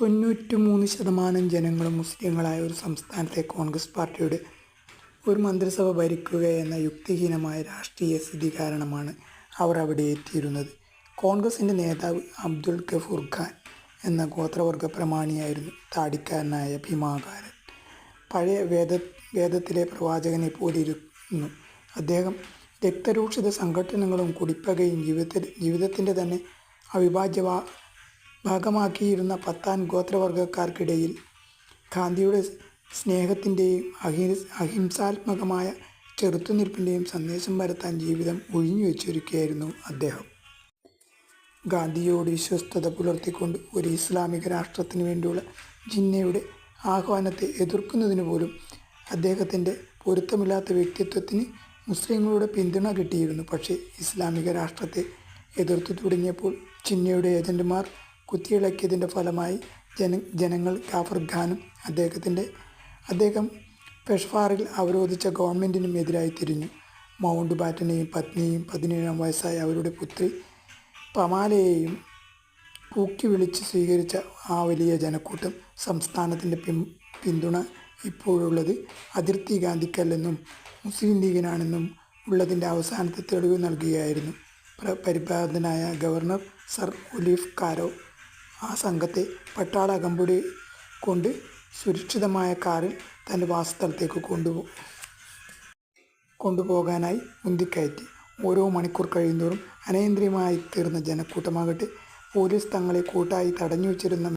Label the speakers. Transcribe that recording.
Speaker 1: തൊണ്ണൂറ്റിമൂന്ന് ശതമാനം ജനങ്ങളും മുസ്ലിങ്ങളായ ഒരു സംസ്ഥാനത്തെ കോൺഗ്രസ് പാർട്ടിയുടെ ഒരു മന്ത്രിസഭ ഭരിക്കുക എന്ന യുക്തിഹീനമായ രാഷ്ട്രീയ സ്ഥിതി കാരണമാണ് അവർ അവിടെ എത്തിയിരുന്നത്. കോൺഗ്രസിന്റെ നേതാവ് അബ്ദുൾ ഗഫൂർ ഖാൻ എന്ന ഗോത്രവർഗ പ്രമാണിയായിരുന്നു. താടിക്കാരനായ ഭീമാകാരൻ. പഴയ വേദ വേദത്തിലെ പ്രവാചകനെ പോലിരുന്നു അദ്ദേഹം. രക്തരൂക്ഷിത സംഘടനകളും കുടിപ്പകയും ജീവിതത്തിന്റെ തന്നെ അവിഭാജ്യ ഭാഗമാക്കിയിരുന്ന പത്താൻ ഗോത്രവർഗക്കാർക്കിടയിൽ ഗാന്ധിയുടെ സ്നേഹത്തിന്റെയും അഹി അഹിംസാത്മകമായ ചെറുത്തുനിൽപ്പിന്റെയും സന്ദേശം പരത്താൻ ജീവിതം ഒഴിഞ്ഞു വെച്ചൊരുക്കുകയായിരുന്നു അദ്ദേഹം. ഗാന്ധിയോട് വിശ്വസ്തത പുലർത്തിക്കൊണ്ട് ഒരു ഇസ്ലാമിക രാഷ്ട്രത്തിന് വേണ്ടിയുള്ള ജിന്നയുടെ ആഹ്വാനത്തെ എതിർക്കുന്നതിന് പോലും അദ്ദേഹത്തിന്റെ പൊരുത്തമില്ലാത്ത വ്യക്തിത്വത്തിന് മുസ്ലിങ്ങളുടെ പിന്തുണ കിട്ടിയിരുന്നു. പക്ഷേ ഇസ്ലാമിക രാഷ്ട്രത്തെ എതിർത്തു തുടങ്ങിയപ്പോൾ ചിന്നയുടെ ഏജന്റുമാർ കുത്തിയിളക്കിയതിന്റെ ഫലമായി ജന ജനങ്ങൾ കാഫർ ഖാനും അദ്ദേഹത്തിന്റെ അദ്ദേഹം പെഷ്വാറിൽ അവരോധിച്ച ഗവൺമെന്റിനും എതിരായി തിരിഞ്ഞു. മൗണ്ട് ബാറ്റനെയും പത്നിയെയും പതിനേഴാം വയസ്സായ അവരുടെ പുത്രി പമാലയെയും കൂക്കിവിളിച്ച് സ്വീകരിച്ച ആ വലിയ ജനക്കൂട്ടം സംസ്ഥാനത്തിന്റെ പിൻ പിന്തുണ ഇപ്പോഴുള്ളത് അതിർത്തി ഗാന്ധിക്കല്ലെന്നും മുസ്ലിം ലീഗിനാണെന്നും ഉള്ളതിന്റെ അവസാനത്തെ തെളിവ് നൽകുകയായിരുന്നു. പരിഭ്രാന്തനായ ഗവർണർ സർ ഉലീഫ് കാരോ ആ സംഘത്തെ പട്ടാള അകമ്പടി കൊണ്ട് സുരക്ഷിതമായ കാറിൽ തന്റെ വാസസ്ഥലത്തേക്ക് കൊണ്ടുപോ കൊണ്ടുപോകാനായി മുന്തിക്കയറ്റി. ഓരോ മണിക്കൂർ കഴിയുന്തോറും അനിയന്ത്രിതമായിത്തീർന്ന ജനക്കൂട്ടമാകട്ടെ പോലീസ് തങ്ങളെ കൂട്ടായി തടഞ്ഞുവെച്ചിരുന്ന